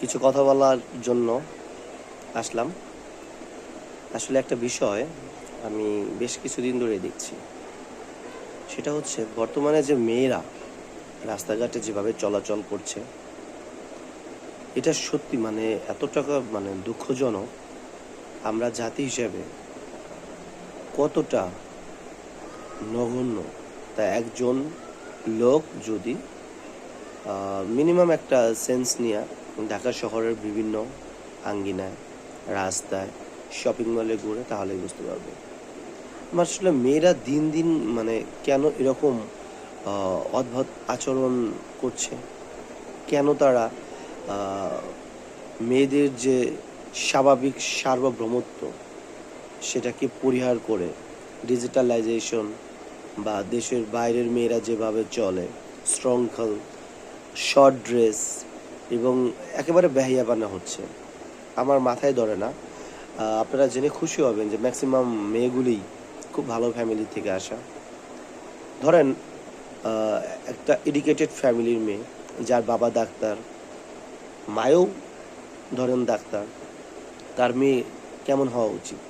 কিছু কথা বলার জন্য আসলাম। আসলে একটা বিষয় আমি বেশ কিছুদিন ধরে দেখছি। সেটা হচ্ছে বর্তমানে যে মেয়েরা রাস্তাঘাটে যেভাবে চলাচল করছে, এটা সত্যি মানে এত টাকা মানে দুঃখজনক। আমরা জাতি হিসেবে কতটা নগণ্য। তা একজন লোক যদি মিনিমাম একটা সেন্স নিয়ে ঢাকা শহরের বিভিন্ন আঙ্গিনায়, রাস্তায় শপিং মলে ঘুরে তাহলেই বুঝতে পারবে। আমার আসলে মেয়েরা দিন দিন মানে কেন এরকম অদ্ভুত আচরণ করছে? কেন তারা মেয়েদের যে স্বাভাবিক সার্বভৌমত্ব, সেটাকে পরিহার করে ডিজিটালাইজেশন বা দেশের বাইরের মেয়েরা যেভাবে চলে স্ট্রংখল শর্ট ড্রেস এবং একেবারে বেহাইয়া বানা হচ্ছে। আমার মাথায় ধরে না। আপনারা জেনে খুশি হবেন যে ম্যাক্সিমাম মেয়েগুলি খুব ভালো ফ্যামিলি থেকে আসা। ধরেন একটা এডুকেটেড ফ্যামিলির মেয়ে, যার বাবা ডাক্তার, মায়েও ধরেন ডাক্তার, তার মেয়ে কেমন হওয়া উচিত?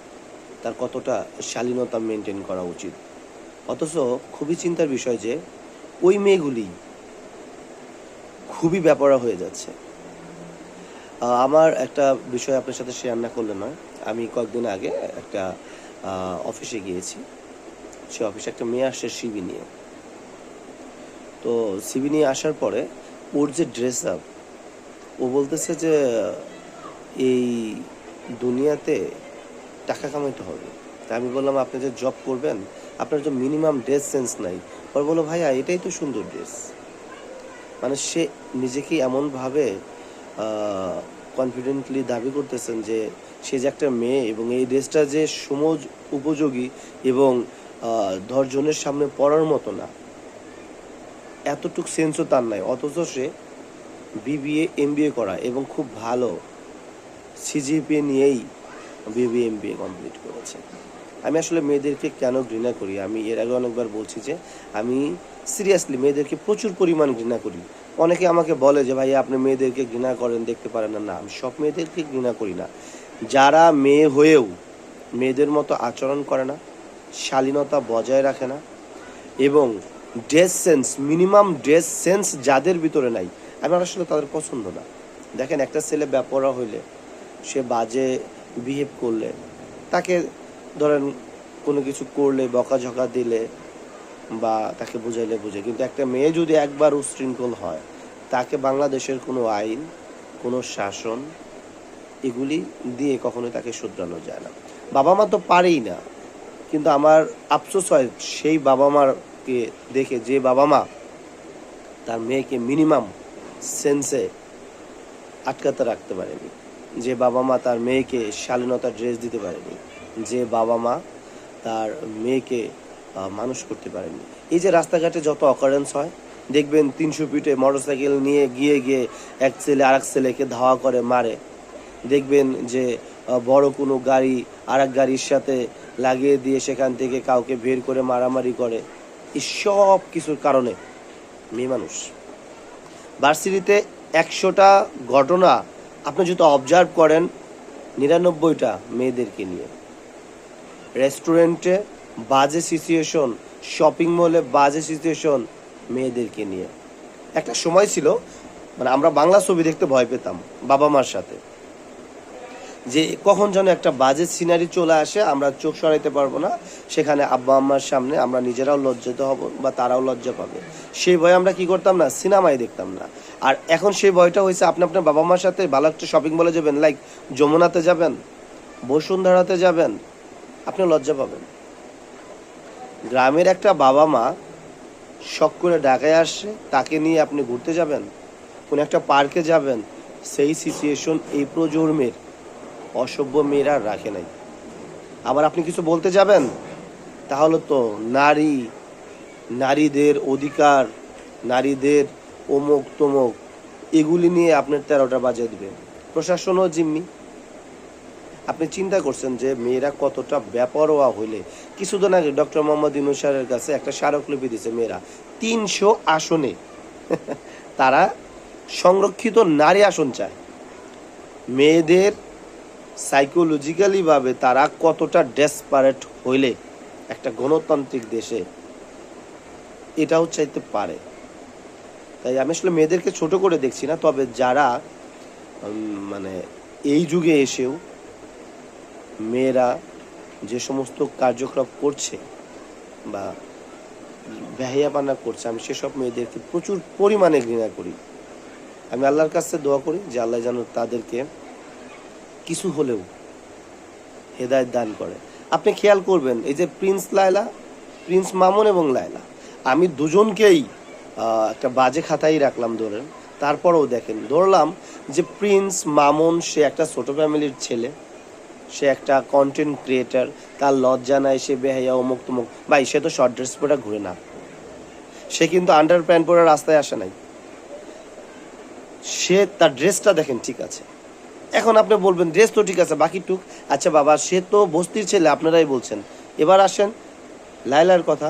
তার কতটা শালীনতা মেনটেন করা উচিত? অথচ খুবই চিন্তার বিষয় যে, ওই মেয়েগুলি খুবই ব্যাপারা হয়ে যাচ্ছে। আমার একটা বিষয় আপনার সাথে শেয়ার না করলে নয়। আমি কয়েকদিন আগে একটা অফিসে গিয়েছি। সে অফিসে একটা মেয়ে আসছে সিবি নিয়ে। তো সিবি নিয়ে আসার পরে ওর যে ড্রেস আপ ও বলতেছে যে, এই দুনিয়াতে টাকা কামাইতে হবে। তা আমি বললাম, আপনি যে জব করবেন, আপনার যে মিনিমাম ড্রেস সেন্স নাই। ওর বলল, ভাইয়া, এটাই তো সুন্দর ড্রেস মানে সে নিজেকে এমনভাবে কনফিডেন্টলি দাবি করতেছেন যে সে যে একটা মেয়ে এবং এই ড্রেসটা যে সমজ উপযোগী এবং দশজনের সামনে পড়ার মতো না। এতটুক সেন্সও তার নাই। অথচ সে বিবিএ এমবিএ করা এবং খুব ভালো সিজিপিএ নিয়েই বিবিএ এমবিএ কমপ্লিট করেছে। আমি আসলে মেয়েদেরকে কেন ঘৃণা করি? আমি এর আগে অনেকবার বলছি যে আমি সিরিয়াসলি মেয়েদেরকে প্রচুর পরিমাণ ঘৃণা করি। অনেকে আমাকে বলে যে ভাই আপনি মেয়েদেরকে ঘৃণা করেন, দেখতে পারেন না। না, আমি সব মেয়েদেরকে ঘৃণা করি না। যারা মেয়ে হয়েও মেয়েদের মতো আচরণ করে না, শালীনতা বজায় রাখে না এবং dress sense, minimum dress sense যাদের ভিতরে নাই আমার আসলে তাদের পছন্দ না। দেখেন, একটা ছেলে ব্যাপারা হইলে, সে বাজে বিহেভ করলে, তাকে ধরেন কোনো কিছু করলে, বকাঝকা দিলে বা তাকে বুঝাইলে বুঝে। কিন্তু একটা মেয়ে যদি একবার উশৃঙ্খল হয়, তাকে বাংলাদেশের কোনো আইন, কোনো শাসন এগুলি দিয়ে কখনোই তাকে শুধরানো যায় না। বাবা মা তো পারেই না। কিন্তু আমার আফসোস হয় সেই বাবা মাকে দেখে যে বাবা মা তার মেয়েকে মিনিমাম সেন্সে আটকাতে রাখতে পারেনি। যে বাবা মা তার মেয়েকে শালীনতা ড্রেস দিতে পারেনি। যে বাবা মা তার মেয়েকে মানুষ করতে পারেনি। এই যে রাস্তাঘাটে যত অকারেন্স হয়, দেখবেন তিনশো ফিটে মোটরসাইকেল নিয়ে গিয়ে গিয়ে এক ছেলে আর এক ছেলেকে ধাওয়া করে, মারে। দেখবেন যে বড় কোনো গাড়ি আর এক গাড়ির সাথে লাগিয়ে দিয়ে সেখান থেকে কাউকে বের করে মারামারি করে। এই সব কিছুর কারণে মেয়ে মানুষ। ভার্সিটিতে একশোটা ঘটনা আপনি যদি অবজার্ভ করেন, নিরানব্বইটা মেয়েদেরকে নিয়ে। রেস্টুরেন্টে বাজে সিচুয়েশন শপিং মলে বাজে সিচুয়েশন মেয়েদেরকে নিয়ে। একটা সময় ছিল মানে আমরা বাংলা ছবি দেখতে ভয় পেতাম, বাবা মার সাথে। যে কখন যেন একটা বাজে সিনারি চলে আসে, আমরা চোখ সরাইতে পারব না। সেখানে আব্বা আম্মার সামনে আমরা নিজেরাও লজ্জিত হব বা তারাও লজ্জা পাবে। সেই ভয় আমরা কি করতাম না সিনেমায় দেখতাম না। আর এখন সেই ভয়টা হয়েছে, আপনি আপনার বাবা মার সাথে ভালো একটা শপিং মলে যাবেন লাইক যমুনাতে যাবেন, বসুন্ধরাতে যাবেন, আপনি লজ্জা পাবেন। গ্রামের একটা বাবা মা শখ করে ঢাকায় আসছে, তাকে নিয়ে আপনি ঘুরতে যাবেন, কোনো একটা পার্কে যাবেন, সেই সিচুয়েশন এই প্রজন্মের অসভ্য মেয়েরা রাখে নাই। আবার আপনি কিছু বলতে যাবেন? তাহলে তো নারী, নারীদের অধিকার, নারীদের অমুক তমুক এগুলি নিয়ে আপনার তেরোটা বাজে দিবে। প্রশাসনও জিম্মি। আপনি চিন্তা করছেন যে মেয়েরা কতটা ব্যাপরোয়া হইলে। কিছুদিন আগে ডক্টর মোহাম্মদ ইনুসারের কাছে একটা স্মারকলিপি দিছে মেয়েরা, তিনশো আসনে। তারা সংরক্ষিত নারী আসন চায়। মেয়েদের সাইকোলজিক্যালি ভাবে তারা কতটা ডেসপারেট হইলে একটা গণতান্ত্রিক দেশে, এটাও চাইতে পারে। তাই আমি আসলে মেয়েদেরকে ছোট করে দেখছি না, তবে যারা মানে এই যুগে এসেও মেয়েরা যে সমস্ত কার্যক্রম করছে বা বেহাইয়াপানা করছে, আমি সেসব মেয়েদেরকে প্রচুর পরিমাণে ঘৃণা করি। আমি আল্লাহর কাছে দোয়া করি যে আল্লাহ যেন তাদেরকে কিছু হলেও হেদায়ত দান করে। আপনি খেয়াল করবেন, এই যে প্রিন্স লায়লা, প্রিন্স মামুন এবং লায়লা, আমি দুজনকেই একটা বাজে খাতাই রাখলাম ধরেন তারপরেও দেখেন, ধরলাম যে প্রিন্স মামুন, সে একটা ছোট ফ্যামিলির ছেলে সে একটা কন্টেন্ট ক্রিয়েটার তার লজ্জা নাই, সে বেহাইয়া অমুক তমুক। ভাই, সে তো শর্ট ড্রেস পরে ঘুরে না। সে কিন্তু আন্ডার প্যান্ট পরে রাস্তায় আসে নাই। সে তার ড্রেসটা দেখেন, ঠিক আছে। এখন আপনি বলবেন ড্রেস তো ঠিক আছে, বাকি টুক। আচ্ছা বাবা, সে তো বস্তির ছেলে, আপনারাই বলছেন। এবার আসেন লাইলার কথা।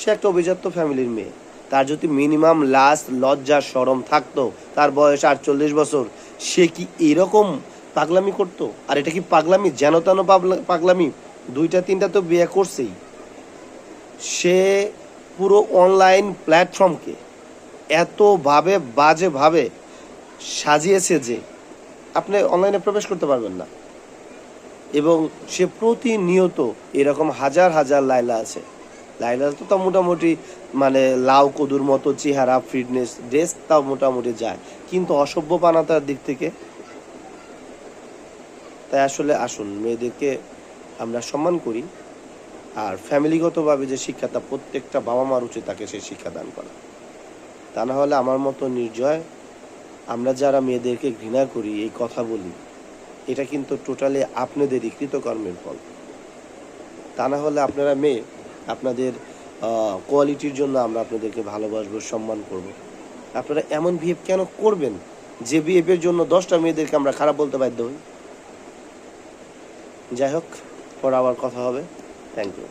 সে একটা অভিজাত ফ্যামিলির মেয়ে। তার যদি মিনিমাম লাস্ট লজ্জা সরম থাকতো, তার বয়স আটচল্লিশ বছর, সে কি এরকম পাগলামি করতো? আর এটা কি পাগলামি? যেন তেন পাগলা- পাগলামি। দুইটা, তিনটা তো বিয়ে করছেই। সে পুরো অনলাইন প্ল্যাটফর্মকে এতভাবে বাজেভাবে সাজিয়েছে যে আপনি অনলাইনে প্রবেশ করতে পারবেন না। এবং সে প্রতিনিয়ত এরকম হাজার হাজার লাইলা আছে। লাইলা তো তা মোটামুটি মানে লাউ, কদুর মতো চেহারা ফিটনেস ড্রেস তাও মোটামুটি যায়। কিন্তু অসভ্য পানাতার দিক থেকে তাই আসলে আসুন, মেয়েদেরকে আমরা সম্মান করি আর ফ্যামিলিগতভাবে যে শিক্ষাটা প্রত্যেকটা বাবা মার উচিত তাকে সেই শিক্ষা দান করা। তা না হলে আমার মতো নির্জয় আমরা যারা মেয়েদেরকে ঘৃণা করি, এই কথা বলি, এটা কিন্তু টোটালি আপনাদেরই কৃতকর্মের ফল। তা না হলে আপনারা মেয়ে, আপনাদের কোয়ালিটির জন্য আমরা আপনাদেরকে ভালোবাসবো, সম্মান করব। আপনারা এমন বিহেভ কেন করবেন? যে বিহেভের জন্য দশটা মেয়েদেরকে আমরা খারাপ বলতে বাধ্য হই। যাই হোক পরে আবার কথা হবে। Thank you